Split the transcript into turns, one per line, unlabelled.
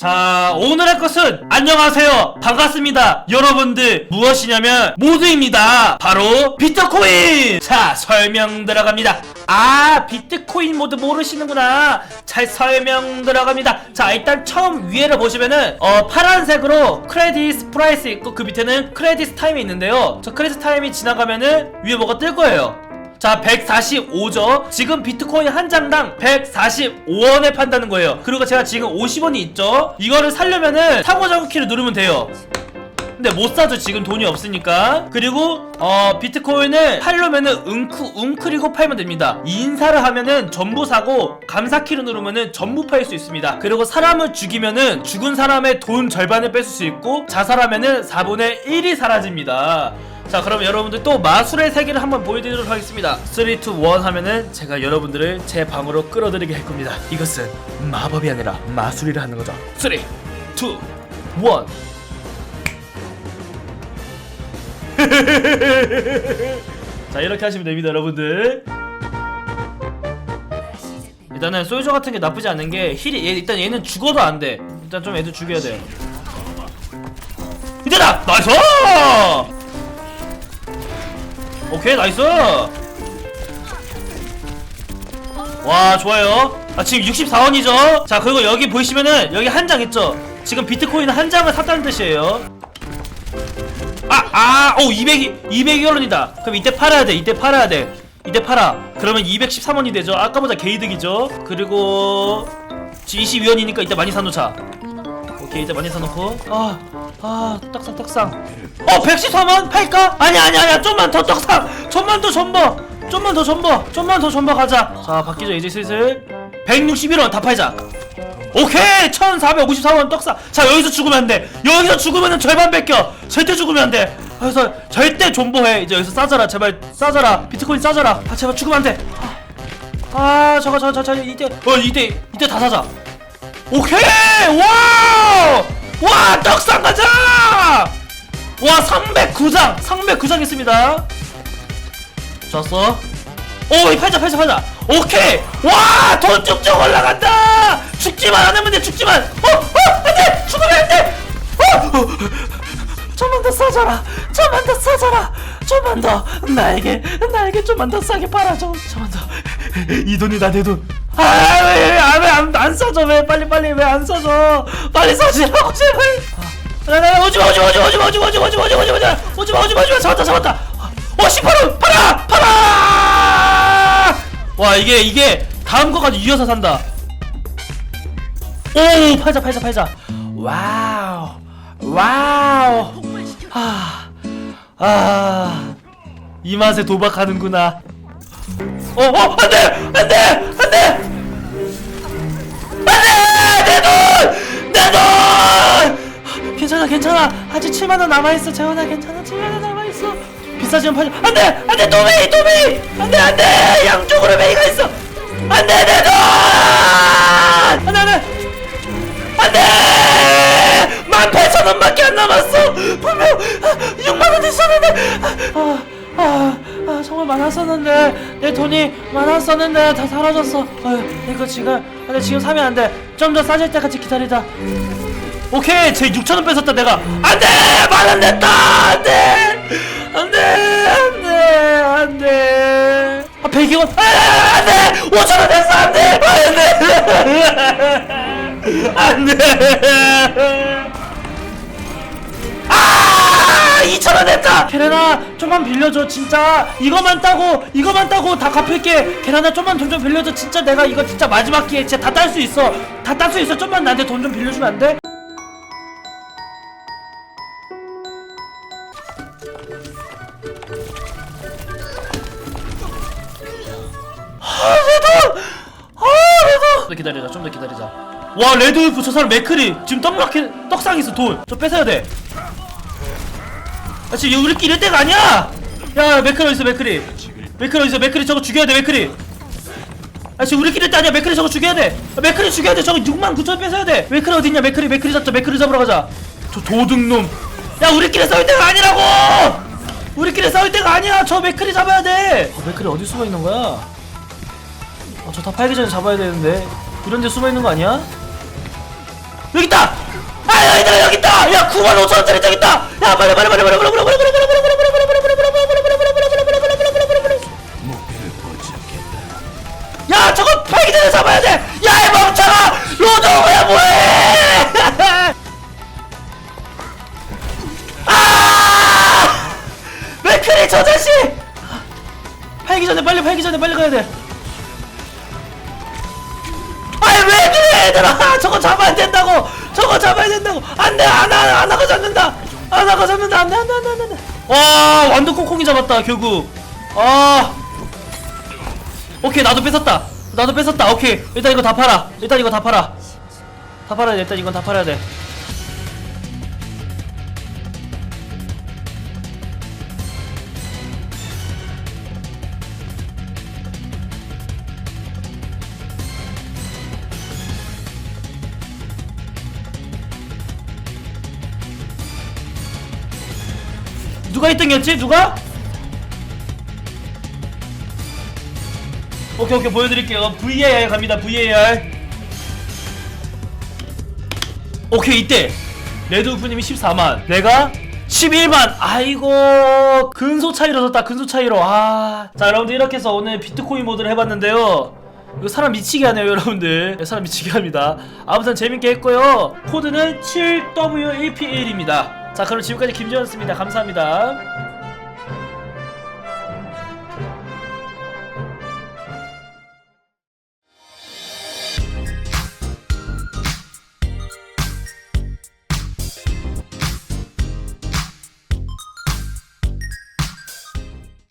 자 오늘 할 것은 안녕하세요. 반갑습니다. 여러분들 무엇이냐면 모드입니다. 바로 비트코인! 자 설명 들어갑니다. 아 비트코인 모드 모르시는구나. 잘 설명 들어갑니다. 자 일단 처음 위에를 보시면은 어 파란색으로 크레디스 프라이스 있고 그 밑에는 크레디스 타임이 있는데요. 저 크레디스 타임이 지나가면은 위에 뭐가 뜰 거예요 자 145죠. 지금 비트코인 한 장당 145원에 판다는 거예요. 그리고 제가 지금 50원이 있죠. 이거를 살려면은 상호작용 키를 누르면 돼요. 근데 못 사죠. 지금 돈이 없으니까. 그리고 어 비트코인을 팔려면은 웅크 웅크리고 팔면 됩니다. 인사를 하면은 전부 사고 감사 키를 누르면은 전부 팔 수 있습니다. 그리고 사람을 죽이면은 죽은 사람의 돈 절반을 뺏을 수 있고 자살하면은 4분의 1이 사라집니다 자 그럼 여러분들 또 마술의 세계를 한번 보여드리도록 하겠습니다. 3, 2, 1 하면은 제가 여러분들을 제 방으로 끌어들이게 할 겁니다. 이것은 마법이 아니라 마술이라 하는 거죠. 3, 2, 1 자 이렇게 하시면 됩니다 여러분들. 일단은 솔저 같은 게 나쁘지 않은 게 힐이 얘, 일단 얘는 죽어도 안돼. 일단 좀 애들 죽여야 돼 이때다! 나이스! 오케이 나이스 와 좋아요 아 지금 64원이죠 자 그리고 여기 보시면은 여기 한 장 있죠 지금 비트코인 한 장을 샀다는 뜻이에요 아, 아, 오, 200이, 200원이다. 그럼 이때 팔아야 돼, 이때 팔아야 돼. 이때 팔아. 그러면 213원이 되죠. 아까보다 개이득이죠. 그리고, 지금 22원이니까 이때 많이 사놓자. 오케이, 이때 많이 사놓고. 아, 아, 떡상, 떡상. 어, 113원? 팔까? 아니, 아니, 아니, 좀만 더 떡상! 좀만 더 전버! 좀만 더 전버! 좀만 더 전버 가자. 자, 바뀌죠, 이제 슬슬. 161원 다 팔자. 오케이 1454원 떡사 자 여기서 죽으면 안돼 여기서 죽으면 절반 뺏겨 절대 죽으면 안돼 그래서 절대 존버해 이제 여기서 싸져라 제발 싸져라 비트코인 싸져라 아 제발 죽으면 안돼 아, 아 저거 저거 저거 이때 어 이때 이때 다 사자 오케이 와 와 떡상 가자 와 309장 309장 있습니다 좋았어 오, 이 팔자, 팔자, 팔자. 오케이. 와, 돈 쭉쭉 올라간다. 죽지만 않으면 돼, 죽지만. 어, 어, 안 돼. 죽으면 안 돼. 어, 어. 좀만 더 싸줘라. 좀만 더 싸줘라. 좀만 더 나에게 나에게 좀만 더 싸게 팔아줘. 좀만 더. 이 돈이 다 내 돈. 아, 왜왜안안 싸줘? 왜 빨리 빨리 왜안 싸줘? 빨리 싸지라고 제발. 아, 나, 나, 오지마 오지마 오지마 오지마 오지마 오지마 오지마 오지마 오지마 오지마 오지마 오지마 잡았다 잡았다. 어, 18원 팔아 팔아. 와 이게 이게 다음 거까지 이어서 산다. 오 팔자 팔자 팔자. 와우 와우. 아, 아, 이 맛에 도박하는구나. 어, 어, 안 돼! 안 돼! 안 돼! 안 돼! 내 돈! 내 돈! 괜찮아, 괜찮아. 아직 7만원 남아있어. 재원아, 괜찮아. 7만원 남아있어. 비싸지면 팔자. 안 돼! 안 돼! 도메이! 도메이! 안 돼! 안 돼! 양쪽으로 메이가 있어! 안 돼! 내 돈! 안 돼! 안 돼! 안 돼! 만 팔천 원밖에 안 남았어! 분명 6만 원 있었는데! 아, 아, 아, 정말 많았었는데 내 돈이 많았었는데 다 사라졌어. 아유, 이거 지금, 근데 지금 사면 안 돼. 좀 더 싸질 때까지 기다리자. 오케이, 제 6천 원 뺏었다 내가. 안 돼! 만원 냈다! 안 돼! 안 돼! 안 돼! 안 돼! 아, 100원! 아, 안 돼! 5천 원 냈어! 안 돼! 안 돼! 안 돼! 아! 2천원 냈다! 계란아 좀만 빌려줘 진짜 이거만 따고 이거만 따고 다 갚을게 계란아 좀만 돈 좀 빌려줘 진짜 내가 이거 진짜 마지막 기회 진짜 다 딸 수 있어 다 딸 수 있어 좀만 나한테 돈 좀 빌려주면 안 돼? 아, 내 돈! 아, 더 기다리자, 좀 더 기다리자. 와, 레드울프 저 사람 맥크리 지금 떡락해 떡상 있어 돈. 저 뺏어야 돼. 아, 지금 우리끼리 이럴 때가 아니야! 야, 맥크리 어딨어, 맥크리. 맥크리 어딨어, 맥크리 저거 죽여야 돼, 맥크리. 아, 지금 우리끼리 이럴 때 아니야, 맥크리 저거 죽여야 돼. 아, 맥크리 죽여야 돼, 저거 6만 9천 뺏어야 돼. 맥크리 어딨냐, 맥크리, 맥크리 잡자, 맥크리 잡으러 가자. 저 도둑놈. 야, 우리끼리 싸울 때가 아니라고! 우리끼리 싸울 때가 아니야, 저 맥크리 잡아야 돼. 아, 맥크리 어디 숨어 있는 거야? 아, 저다 팔기 전에 잡아야 되는데. 이런 데 숨어 있는 거 아니야? 여기 있다! 야 9만 5천 원짜리 저기 있다 야 빨리 빨리 빨리 빨리 빨리 빨리 빨리 빨리 빨리 빨리 빨리 빨리 빨리 빨리 빨리 빨리 빨리 야 저거 팔기 전에 잡아야 돼 야 이 멍청아 로드 왜 뭐해 아 맥크리 저 자식 팔기 전에 빨리 팔기 전에 빨리 가야 돼 아이 왜 그래 얘들아 저거 잡아야 된다고 저거 잡아야 된다고. 안돼 아나 아나가 잡는다. 아나가 잡는다. 안돼 안돼 안돼 안돼 와 완전 콩콩이 잡았다 결국. 아. 오케이 나도 뺏었다. 나도 뺏었다. 오케이. 일단 이거 다 팔아. 일단 이거 다 팔아. 다 팔아야 돼. 일단 이건 다 팔아야 돼 누가 1등이었지? 누가? 오케이 오케이. 보여드릴게요. VAR 갑니다. VAR 오케이 이때. 레드우프님이 14만. 내가 11만. 아이고 근소 차이로 졌다 근소 차이로. 아자 여러분들 이렇게 해서 오늘 비트코인 모드를 해봤는데요. 이거 사람 미치게 하네요 여러분들. 네, 사람 미치게 합니다. 아무튼 재밌게 했고요. 코드는 7W1P1입니다 자 그럼 지금까지 김지현이었습니다. 감사합니다